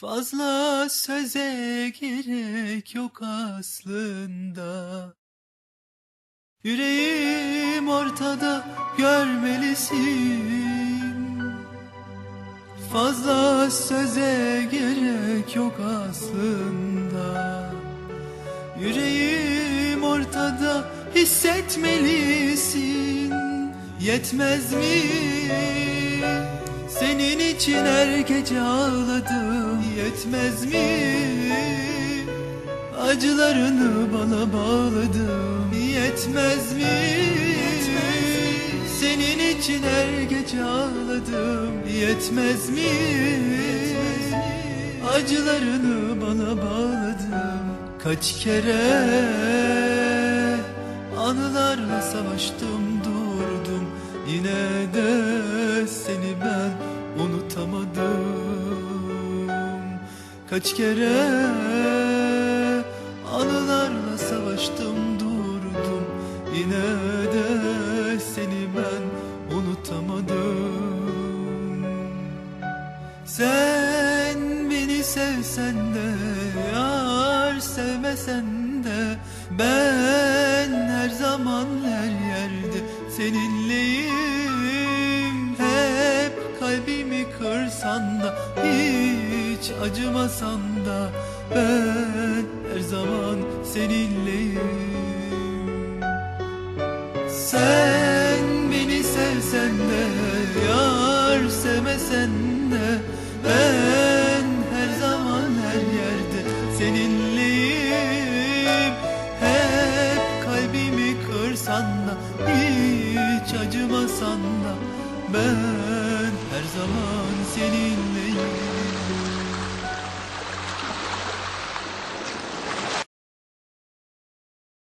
Fazla söze gerek yok aslında. Yüreğim ortada görmelisin. Fazla söze gerek yok aslında. Yüreğim ortada hissetmelisin. Yetmez mi? Senin için her gece ağladım Yetmez mi? Acılarını bana bağladım Yetmez mi? Senin için her gece ağladım Yetmez mi? Acılarını bana bağladım Kaç kere anılarla savaştım durdum Yine de Kaç kere anılarla savaştım durdum. Yine de seni ben unutamadım. Sen beni sevsen de yar sevmesen de Ben her zaman her yerde seninleyim. Hep kalbimi kırsan da hiç acımasan da Ben her zaman seninleyim. Sen beni sevsen de yar sevmesen de ben her zaman her yerde seninleyim. Hep kalbimi kırsan da hiç acımasan da ben her zaman